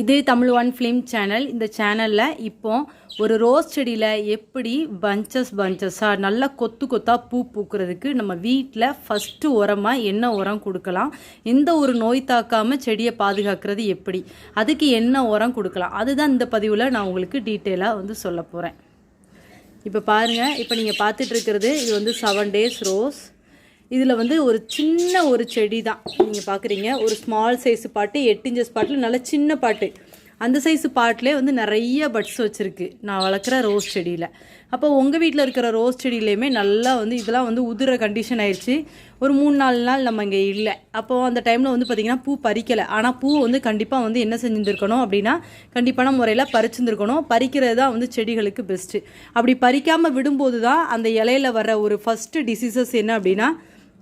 இது Tamil one film channel. இந்த சேனலில் இப்போ ஒரு ரோஸ் செடியில் எப்படி பஞ்சஸ் பஞ்சஸாக நல்லா கொத்து கொத்தாக பூ பூக்கிறதுக்கு நம்ம வீட்டில் ஃபஸ்ட்டு உரமாக என்ன உரம் கொடுக்கலாம்? எந்த ஒரு நோய் தாக்காமல் செடியை பாதுகாக்கிறது எப்படி? அதுக்கு என்ன உரம் கொடுக்கலாம்? அதுதான் இந்த பதிவில் நான் உங்களுக்கு டீட்டெயிலாக வந்து சொல்ல போகிறேன் இப்போ பாருங்கள் இப்போ நீங்கள் பார்த்துட்டு இருக்கிறது இது வந்து செவன் டேஸ் ரோஸ் இதில் வந்து ஒரு சின்ன ஒரு செடி தான். நீங்கள் பார்க்குறீங்க ஒரு ஸ்மால் சைஸ் பாட்டு எட்டு இன்ச்சஸ் பாட்டில் நல்ல சின்ன பாட்டு. அந்த சைஸ் பாட்டிலே வந்து நிறைய பட்ஸ் வச்சுருக்கு. நான் வளர்க்குற ரோஸ் செடியில். அப்போ உங்கள் வீட்டில் இருக்கிற ரோஸ் செடியிலையுமே நல்லா வந்து இதெல்லாம் வந்து உதிர கண்டிஷன் ஆயிடுச்சு ஒரு மூணு நாலு நாள் நம்ம இங்கே இல்லை. அப்போது அந்த டைமில் வந்து பார்த்திங்கன்னா பூ பறிக்கலை. ஆனால் பூ வந்து கண்டிப்பாக வந்து என்ன செஞ்சுருக்கணும் அப்படின்னா கண்டிப்பான முறையில் பறிச்சுருந்துருக்கணும். பறிக்கிறது தான் வந்து செடிகளுக்கு பெஸ்ட்டு அப்படி பறிக்காமல் விடும்போது தான் அந்த இலையில வர ஒரு ஃபஸ்ட்டு டிசீசஸ் என்ன அப்படின்னா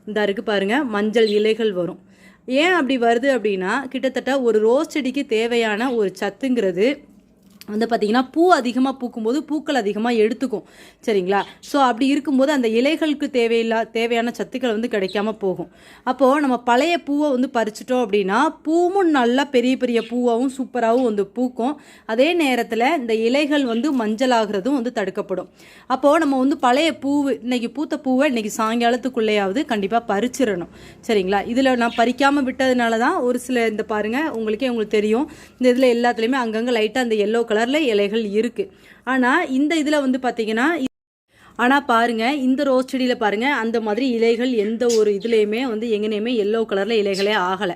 இந்த இருக்கு பாருங்கள் மஞ்சள் இலைகள் வரும். ஏன் அப்படி வருது அப்படின்னா கிட்டத்தட்ட ஒரு ரோஸ் செடிக்கு தேவையான ஒரு சத்துங்கிறது வந்து பார்த்திங்கன்னா பூ அதிகமாக பூக்கும்போது பூக்கள் அதிகமாக எடுத்துக்கும். சரிங்களா? ஸோ அப்படி இருக்கும்போது அந்த இலைகளுக்கு தேவையில்லா தேவையான சத்துக்கள் வந்து கிடைக்காம போகும். அப்போது நம்ம பழைய பூவை வந்து பறிச்சிட்டோம் அப்படின்னா பூவும் நல்லா பெரிய பெரிய பூவாகவும் சூப்பராகவும் வந்து பூக்கும். அதே நேரத்தில் இந்த இலைகள் வந்து மஞ்சளாகிறதும் வந்து தடுக்கப்படும். அப்போது நம்ம வந்து பழைய பூவு இன்னைக்கு பூத்த பூவை இன்றைக்கி சாயங்காலத்துக்குள்ளேயாவது கண்டிப்பாக பறிச்சிடணும். சரிங்களா? இதில் நான் பறிக்காமல் விட்டதுனால தான் ஒரு சில இந்த பாருங்கள் உங்களுக்கே உங்களுக்கு தெரியும். இந்த இதில் எல்லாத்துலேயுமே அங்கங்கே லைட்டாக அந்த எல்லோ கலரில் இலைகள் இருக்குது ஆனால் இந்த இதில் வந்து பார்த்திங்கன்னா ஆனால் பாருங்கள் இந்த ரோஸ் செடியில் பாருங்கள் அந்த மாதிரி இலைகள் எந்த ஒரு இதுலேயுமே வந்து எங்கேனையுமே எல்லோ கலரில் இலைகளே ஆகலை.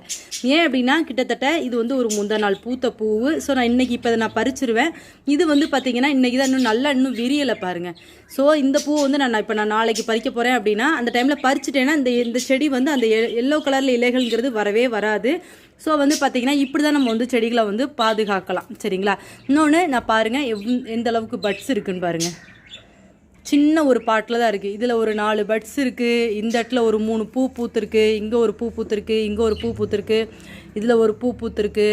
ஏன் அப்படின்னா கிட்டத்தட்ட இது வந்து ஒரு முந்த நாள் பூத்த பூவு. ஸோ நான் இன்றைக்கி இப்போ அதை நான் பறிச்சிருவேன். இது வந்து பார்த்திங்கன்னா இன்றைக்கி தான் இன்னும் நல்லா இன்னும் விரியலை பாருங்கள் ஸோ இந்த பூ வந்து நான் இப்போ நான் நாளைக்கு பறிக்க போகிறேன் அப்படின்னா அந்த டைமில் பறிச்சிட்டேன்னா இந்த இந்த செடி வந்து அந்த எல்லோ கலரில் இலைகள்ங்கிறது வரவே வராது. ஸோ வந்து பார்த்திங்கன்னா இப்படி தான் நம்ம வந்து செடிகளை வந்து பாதுகாக்கலாம். சரிங்களா? இன்னொன்று நான் பாருங்கள் எவ் எந்த அளவுக்கு பட்ஸ் இருக்குன்னு பாருங்கள் சின்ன ஒரு பாட்டில் தான் இருக்குது இதில் ஒரு நாலு பட்ஸ் இருக்குது இந்த இடத்துல ஒரு மூணு பூ பூத்துருக்கு. இங்கே ஒரு பூ பூத்துருக்கு. இங்கே ஒரு பூ பூத்துருக்கு. இதில் ஒரு பூ பூத்துருக்கு.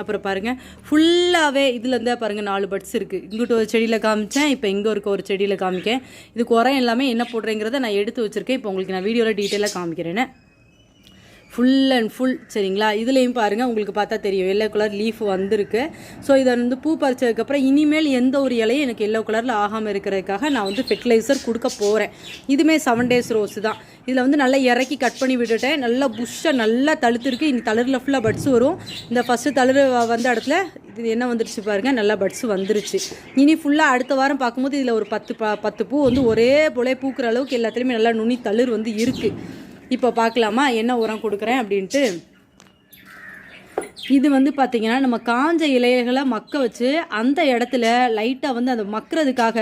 அப்புறம் பாருங்கள் ஃபுல்லாகவே இதில் இருந்தால் பாருங்கள் நாலு பட்ஸ் இருக்குது இங்கிட்ட ஒரு செடியில் காமிச்சேன். இப்போ இங்கே இருக்க ஒரு செடியில் காமிக்கேன். இதுக்கு உரம் எல்லாமே என்ன போடுறேங்கிறத நான் எடுத்து வச்சுருக்கேன். இப்போ உங்களுக்கு நான் வீடியோவில் டீட்டெயிலாக காமிக்கிறேன்னு. ஃபுல் அண்ட் ஃபுல் சரிங்களா? இதுலேயும் பாருங்கள் உங்களுக்கு பார்த்தா தெரியும். எல்லோ கலர் லீஃப் வந்திருக்கு. ஸோ இதை வந்து பூ பறிச்சதுக்கப்புறம் இனிமேல் எந்த ஒரு இலையும் எனக்கு எல்லோ கலரில் ஆகாமல் இருக்கிறதுக்காக நான் வந்து ஃபெர்டிலைசர் கொடுக்க போகிறேன் இதுவுமே செவன் டேஸ் ரோஸ் தான். இதில் வந்து நல்லா இறக்கி கட் பண்ணி விட்டுட்டேன். நல்லா புஷ்ஷாக நல்லா தழுத்துருக்கு. இனி தளரில் ஃபுல்லாக பட்ஸ் வரும். இந்த ஃபஸ்ட்டு தளிர் வந்த இடத்துல இது என்ன வந்துருச்சு பாருங்கள் நல்லா பட்ஸ் வந்துருச்சு. இனி ஃபுல்லாக அடுத்த வாரம் பார்க்கும்போது இதில் ஒரு பத்து பத்து பூ வந்து ஒரே போலே பூக்கிற அளவுக்கு எல்லாத்துலேயுமே நல்லா நுனி தளிர் வந்து இருக்குது இப்போ பார்க்கலாமா? என்ன உரம் கொடுக்குறேன் அப்படின்ட்டு. இது வந்து பார்த்திங்கன்னா நம்ம காஞ்ச இலைகளை மக்க வச்சு அந்த இடத்துல லைட்டாக வந்து அதை மக்கிறதுக்காக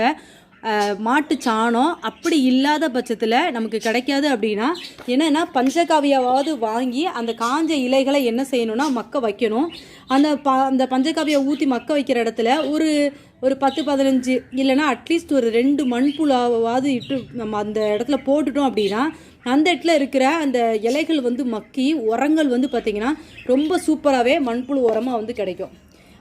மாட்டு சாணம் அப்படி இல்லாத பட்சத்தில் நமக்கு கிடைக்காது அப்படின்னா என்னென்னா பஞ்சகாவியாவது வாங்கி அந்த காஞ்ச இலைகளை என்ன செய்யணும்னா மக்க வைக்கணும். அந்த ப அந்த பஞ்சகாவியை ஊற்றி மக்க வைக்கிற இடத்துல ஒரு ஒரு பத்து பதினஞ்சு இல்லைன்னா அட்லீஸ்ட் ஒரு ரெண்டு மண்புழாவது இட்டு நம்ம அந்த இடத்துல போட்டுட்டோம் அப்படின்னா அந்த இடத்துல இருக்கிற அந்த இலைகள் வந்து மக்கி உரங்கள் வந்து பார்த்திங்கன்னா ரொம்ப சூப்பராகவே மண்புழு உரமாக வந்து கிடைக்கும்.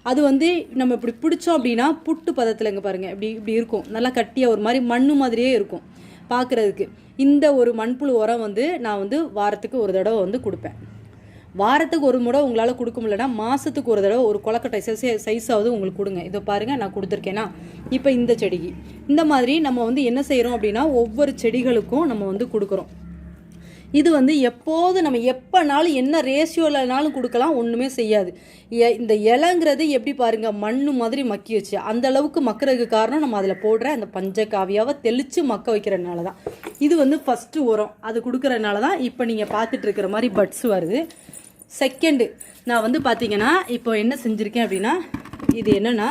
அது வந்து நம்ம இப்படி பிடிச்சோம் அப்படின்னா புட்டு பதத்தில் இங்கே பாருங்கள் இப்படி இப்படி இருக்கும். நல்லா கட்டியாக ஒரு மாதிரி மண்ணு மாதிரியே இருக்கும் பார்க்குறதுக்கு இந்த ஒரு மண்புழு உரம் வந்து நான் வந்து வாரத்துக்கு ஒரு தடவை வந்து கொடுப்பேன். வாரத்துக்கு ஒரு முறை உங்களால் கொடுக்க முடியலன்னா மாதத்துக்கு ஒரு தடவை ஒரு கொலக்கட்டை சைஸ் சைஸாவது உங்களுக்கு கொடுங்க. இதை பாருங்கள் நான் கொடுத்துருக்கேன்னா இப்போ இந்த செடிக்கு. இந்த மாதிரி நம்ம வந்து என்ன செய்கிறோம் அப்படின்னா ஒவ்வொரு செடிகளுக்கும் நம்ம வந்து கொடுக்குறோம். இது வந்து எப்போது நம்ம எப்போனாலும் என்ன ரேஷியோலனாலும் கொடுக்கலாம் ஒன்றுமே செய்யாது. இந்த இலைங்கிறது எப்படி பாருங்கள் மண் மாதிரி மக்கி வச்சு அந்த அளவுக்கு மக்கிறதுக்கு காரணம் நம்ம அதில் போடுற அந்த பஞ்சகாவியாவை தெளித்து மக்க வைக்கிறதுனால தான். இது வந்து ஃபஸ்ட்டு உரம். அது கொடுக்குறதுனால தான் இப்போ நீங்கள் பார்த்துட்டு இருக்கிற மாதிரி பட்ஸ் வருது. செகண்டு நான் வந்து பார்த்தீங்கன்னா இப்போ என்ன செஞ்சுருக்கேன் அப்படின்னா இது என்னென்னா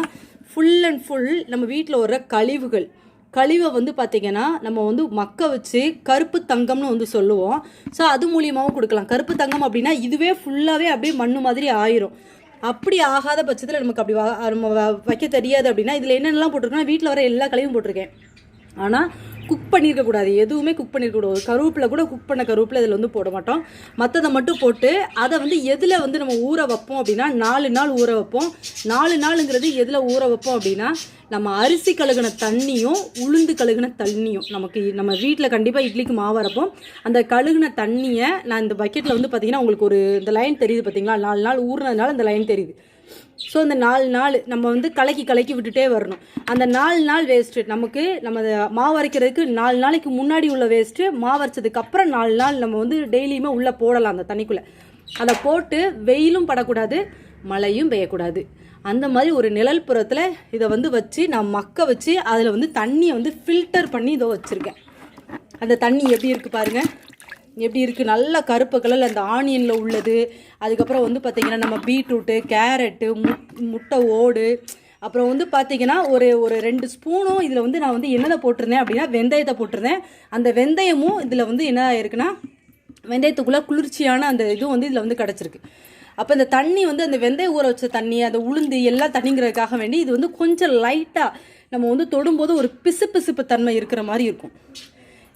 ஃபுல் அண்ட் ஃபுல் நம்ம வீட்டில் வர்ற கழிவுகள். கழிவை வந்து பார்த்திங்கன்னா நம்ம வந்து மக்க வச்சு கருப்பு தங்கம்னு வந்து சொல்லுவோம். ஸோ அது மூலியமாகவும் கொடுக்கலாம். கருப்பு தங்கம் அப்படின்னா இதுவே ஃபுல்லாகவே அப்படியே மண்ணு மாதிரி ஆயிரும். அப்படி ஆகாத பட்சத்தில் நமக்கு அப்படி நம்ம வைக்க தெரியாது அப்படின்னா இதில் என்னென்னலாம் போட்டிருக்கோன்னா வீட்டில் வர எல்லா கழிவும் போட்டிருக்கேன். ஆனால் குக் பண்ணியிருக்கக்கூடாது எதுவுமே குக் பண்ணியிருக்கக்கூடாது கருவேப்பில் கூட குக் பண்ண கருவேப்பில் இதில் வந்து போட மாட்டோம். மற்றதை மட்டும் போட்டு அதை வந்து எதில் வந்து நம்ம ஊற வைப்போம் அப்படின்னா நாலு நாள் ஊற வைப்போம். நாலு நாளுங்கிறது எதில் ஊற வைப்போம் அப்படின்னா நம்ம அரிசி கழுகுன தண்ணியும் உளுந்து கழுகுன தண்ணியும் நமக்கு நம்ம வீட்டில் கண்டிப்பாக இட்லிக்கு மாவு அரைப்போம். அந்த கழுகுன தண்ணியை நான் இந்த பக்கெட்டில் வந்து பார்த்திங்கன்னா உங்களுக்கு ஒரு இந்த லைன் தெரியுது பார்த்தீங்களா நாலு நாள் ஊறினதுனால இந்த லைன் தெரியுது. ஸோ இந்த நாலு நாள் நம்ம வந்து கலக்கி கலக்கி விட்டுட்டே வரணும். அந்த நாலு நாள் வேஸ்ட்டு நமக்கு நம்ம அதை மாவு அரைக்கிறதுக்கு நாலு நாளைக்கு முன்னாடி உள்ள வேஸ்ட்டு மாவு அரைச்சதுக்கு அப்புறம் நாலு நாள் நம்ம வந்து டெய்லியுமே உள்ளே போடலாம் அந்த தண்ணிக்குள்ளே. அதை போட்டு வெயிலும் படக்கூடாது மழையும் பெய்யக்கூடாது. அந்த மாதிரி ஒரு நிழல் புறத்தில் இதை வந்து வச்சு நான் மக்க வச்சு அதில் வந்து தண்ணியை வந்து ஃபில்டர் பண்ணி இதோ வச்சுருக்கேன். அந்த தண்ணி எப்படி இருக்குது பாருங்கள் எப்படி இருக்குது நல்ல கருப்பு கலரில் அந்த ஆனியனில் உள்ளது. அதுக்கப்புறம் வந்து பார்த்திங்கன்னா நம்ம பீட்ரூட்டு கேரட்டு முட் முட்டை ஓடு. அப்புறம் வந்து பார்த்திங்கன்னா ஒரு ஒரு ரெண்டு ஸ்பூனும் இதில் வந்து நான் வந்து என்னென்ன போட்டிருந்தேன் அப்படின்னா வெந்தயத்தை போட்டிருந்தேன். அந்த வெந்தயமும் இதில் வந்து என்ன ஆயிருக்குன்னா வெந்தயத்துக்குள்ளே குளிர்ச்சியான அந்த இதுவும் வந்து இதில் வந்து கிடச்சிருக்கு. அப்போ இந்த தண்ணி வந்து அந்த வெந்தய ஊற வச்ச தண்ணி அந்த உளுந்து எல்லாம் தண்ணிங்கிறதுக்காக வேண்டி இது வந்து கொஞ்சம் லைட்டாக நம்ம வந்து தொடும்போது ஒரு பிசு பிசுப்பு தன்மை இருக்கிற மாதிரி இருக்கும்.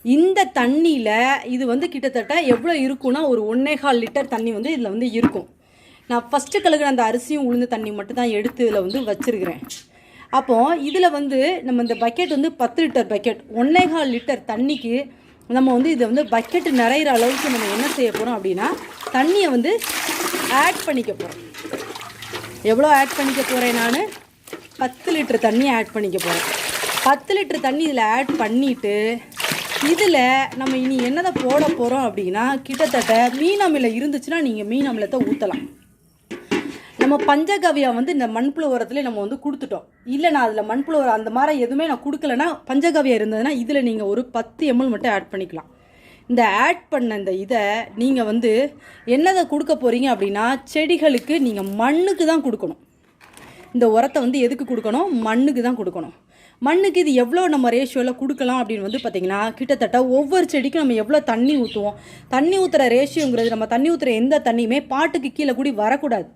இந்த தண்ணியில் இது வந்து கிட்டத்தட்ட எவ்வளோ இருக்கும்னா ஒரு ஒன்றேகால் லிட்டர் தண்ணி வந்து இதில் வந்து இருக்கும். நான் ஃபஸ்ட்டு கழுகுன அந்த அரிசியும் உளுந்த தண்ணி மட்டும் தான் எடுத்து இதில் வந்து வச்சுருக்கிறேன். அப்போது இதில் வந்து நம்ம இந்த பக்கெட் வந்து பத்து லிட்டர் பக்கெட் ஒன்றேகால் லிட்டர் தண்ணிக்கு நம்ம வந்து இதை வந்து பக்கெட்டு நிறையிற அளவுக்கு நம்ம என்ன செய்ய போகிறோம் அப்படின்னா தண்ணியை வந்து ஆட் பண்ணிக்க போகிறோம் எவ்வளோ ஆட் பண்ணிக்க போகிறேன் நான்? பத்து லிட்டர் தண்ணி ஆட் பண்ணிக்க போகிறேன் பத்து லிட்டர் தண்ணி இதில் ஆட் பண்ணிவிட்டு இதில் நம்ம இனி என்னதை போட போகிறோம் அப்படின்னா கிட்டத்தட்ட மீன் அமிலம் இருந்துச்சுன்னா நீங்கள் மீன் அமிலத்தை ஊற்றலாம் நம்ம பஞ்சகவியா வந்து இந்த மண்புழு உரத்துல நம்ம வந்து கொடுத்துட்டோம். இல்லை நான் அதில் மண்புழு உரம் அந்த மாதிரி எதுவுமே நான் கொடுக்கலன்னா பஞ்சகவியா இருந்ததுன்னா இதில் நீங்கள் ஒரு பத்து எம்எல் மட்டும் ஆட் பண்ணிக்கலாம். இந்த ஆட் பண்ண இந்த இதை நீங்கள் வந்து என்னதை கொடுக்க போகிறீங்க அப்படின்னா செடிகளுக்கு நீங்கள் மண்ணுக்கு தான் கொடுக்கணும். இந்த உரத்தை வந்து எதுக்கு கொடுக்கணும்? மண்ணுக்கு தான் கொடுக்கணும். மண்ணுக்கு இது எவ்வளோ நம்ம ரேஷியோவில் கொடுக்கலாம் அப்படின்னு வந்து பார்த்திங்கன்னா கிட்டத்தட்ட ஒவ்வொரு செடிக்கும் நம்ம எவ்வளோ தண்ணி ஊற்றுவோம் தண்ணி ஊற்றுற ரேஷியோங்கிறது நம்ம தண்ணி ஊற்றுற எந்த தண்ணியுமே பாட்டுக்கு கீழே கூடி வரக்கூடாது.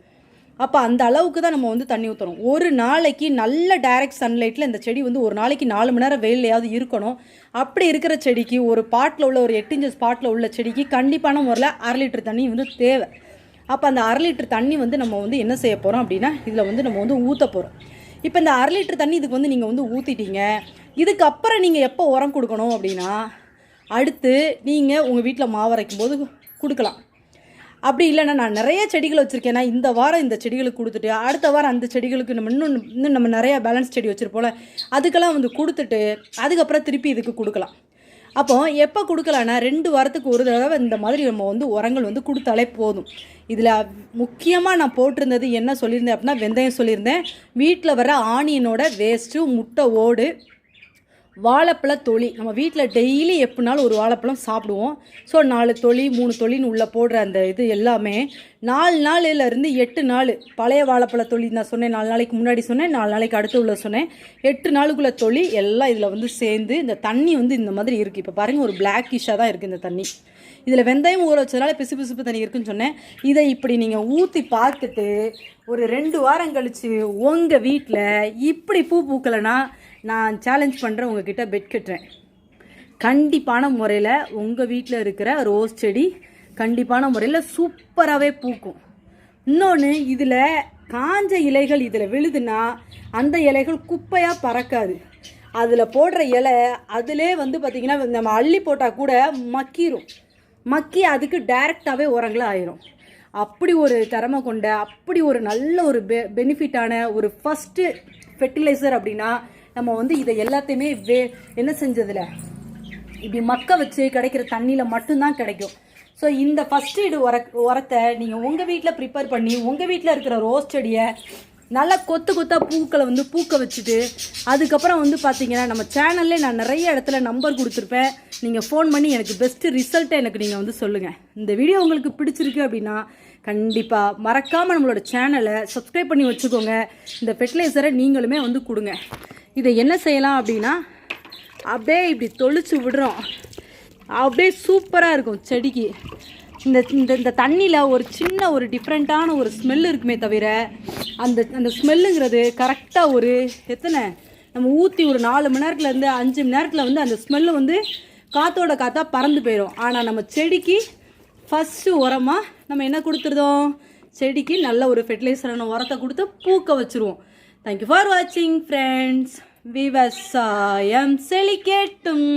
அப்போ அந்த அளவுக்கு தான் நம்ம வந்து தண்ணி ஊற்றணும் ஒரு நாளைக்கு நல்ல டைரக்ட் சன்லைட்டில் இந்த செடி வந்து ஒரு நாளைக்கு நாலு மணி நேரம் வெயிலையாவது இருக்கணும். அப்படி இருக்கிற செடிக்கு ஒரு பாட்டில் உள்ள ஒரு எட்டு இன்ச்சஸ் பாட்டில் உள்ள செடிக்கு கண்டிப்பான முறையில் அரை லிட்டர் தண்ணி வந்து தேவை. அப்போ அந்த அரை லிட்டர் தண்ணி வந்து நம்ம வந்து என்ன செய்ய போகிறோம் அப்படின்னா இதில் வந்து நம்ம வந்து ஊற்ற போகிறோம் இப்போ இந்த அரை லிட்டர் தண்ணி இதுக்கு வந்து நீங்கள் வந்து ஊற்றிட்டீங்க இதுக்கப்புறம் நீங்கள் எப்போ உரம் கொடுக்கணும் அப்படின்னா அடுத்து நீங்கள் உங்கள் வீட்டில் மாவு அரைக்கும் போது கொடுக்கலாம். அப்படி இல்லைன்னா நான் நிறைய செடிகள் வச்சுருக்கேன்னா இந்த வாரம் இந்த செடிகளுக்கு கொடுத்துட்டு அடுத்த வாரம் அந்த செடிகளுக்கு நம்ம இன்னும் இன்னும் நம்ம நிறையா பேலன்ஸ் செடி வச்சுருப்போம்ல அதுக்கெல்லாம் வந்து கொடுத்துட்டு அதுக்கப்புறம் திருப்பி இதுக்கு கொடுக்கலாம். அப்போ எப்போ கொடுக்கலான்னா ரெண்டு வாரத்துக்கு ஒரு தடவை இந்த மாதிரி நம்ம வந்து உரங்கள் வந்து கொடுத்தாலே போதும். இதில் முக்கியமாக நான் போட்டிருந்தது என்ன சொல்லியிருந்தேன் அப்படின்னா வெந்தயம் சொல்லியிருந்தேன். வீட்டில் வர ஆனியனோட வேஸ்ட்டு முட்டை ஓடு வாழைப்பழ தொளி நம்ம வீட்டில் டெய்லி எப்படினாலும் ஒரு வாழைப்பழம் சாப்பிடுவோம். ஸோ நாலு தொளி மூணு தொழின்னு உள்ளே போடுற அந்த இது எல்லாமே நாலு நாளிலேருந்து எட்டு நாள். பழைய வாழைப்பழ தொளி நான் சொன்னேன் நாலு நாளைக்கு முன்னாடி சொன்னேன் நாலு நாளைக்கு அடுத்து உள்ள சொன்னேன். எட்டு நாளுக்குள்ள தொளி எல்லாம் இதில் வந்து சேர்ந்து இந்த தண்ணி வந்து இந்த மாதிரி இருக்குது இப்போ பாருங்கள் ஒரு பிளாக்கிஷாக தான் இருக்குது இந்த தண்ணி. இதில் வெந்தயம் ஊற வச்சதுனால பிசு பிசுப்பு தண்ணி இருக்குன்னு சொன்னேன். இதை இப்படி நீங்கள் ஊற்றி பார்த்துட்டு ஒரு ரெண்டு வாரம் கழித்து உங்கள் வீட்டில் இப்படி பூ பூக்கலைன்னா நான் சேலஞ்ச் பண்ணுறேன் உங்ககிட்ட பெட் கட்டுறேன். கண்டிப்பான முறையில் உங்கள் வீட்டில் இருக்கிற ரோஸ் செடி கண்டிப்பான முறையில் சூப்பராகவே பூக்கும். இன்னொன்று இதில் காஞ்ச இலைகள் இதில் விழுதுன்னா அந்த இலைகள் குப்பையாக பறக்காது. அதில் போடுற இலை அதிலே வந்து பார்த்திங்கன்னா நம்ம அள்ளி போட்டால் கூட மக்கிரும். மக்கி அதுக்கு டைரெக்டாகவே உரங்களாக ஆயிரும். அப்படி ஒரு திறமை கொண்ட அப்படி ஒரு நல்ல ஒரு பெ பெனிஃபிட்டான ஒரு ஃபஸ்ட்டு ஃபெர்டிலைசர் அப்படின்னா நம்ம வந்து இதை எல்லாத்தையுமே வே என்ன செஞ்சதில் இப்படி மக்க வச்சு கிடைக்கிற தண்ணியில் மட்டும்தான் கிடைக்கும். ஸோ இந்த ஃபஸ்ட் எய்டு உர உரத்தை நீங்கள் உங்கள் வீட்டில் ப்ரிப்பேர் பண்ணி உங்கள் வீட்டில் இருக்கிற ரோஸ் செடியை நல்லா கொத்து கொத்தாக பூக்களை வந்து பூக்க வச்சுட்டு அதுக்கப்புறம் வந்து பார்த்தீங்கன்னா நம்ம சேனல்லே நான் நிறைய இடத்துல நம்பர் கொடுத்துருப்பேன். நீங்கள் ஃபோன் பண்ணி எனக்கு பெஸ்ட்டு ரிசல்ட்டை எனக்கு நீங்கள் வந்து சொல்லுங்கள் இந்த வீடியோ உங்களுக்கு பிடிச்சிருக்கு அப்படின்னா கண்டிப்பாக மறக்காமல் நம்மளோட சேனலை சப்ஸ்கிரைப் பண்ணி வச்சுக்கோங்க. இந்த ஃபெர்டிலைசரை நீங்களுமே வந்து கொடுங்க. இதை என்ன செய்யலாம் அப்படின்னா அப்படியே இப்படி தொளிச்சு விடுறோம். அப்படியே சூப்பராக இருக்கும் செடிக்கு. இந்த இந்த இந்த தண்ணியில் ஒரு சின்ன ஒரு டிஃப்ரெண்ட்டான ஒரு ஸ்மெல் இருக்குமே தவிர அந்த அந்த ஸ்மெல்லுங்கிறது கரெக்டாக ஒரு எத்தனை நம்ம ஊற்றி ஒரு நாலு மணி நேரத்துலேருந்து அஞ்சு மணி நேரத்தில் வந்து அந்த ஸ்மெல்லு வந்து காற்றோட காற்றா பறந்து போயிடும் ஆனால் நம்ம செடிக்கு ஃபஸ்ட்டு உரமாக நம்ம என்ன கொடுத்துருதோம்? செடிக்கு நல்ல ஒரு ஃபெர்டிலைசரான உரத்தை கொடுத்து பூக்க வச்சுருவோம். தேங்க்யூ ஃபார் வாட்சிங் ஃப்ரெண்ட்ஸ் விவசாயம் செழிக்கட்டும்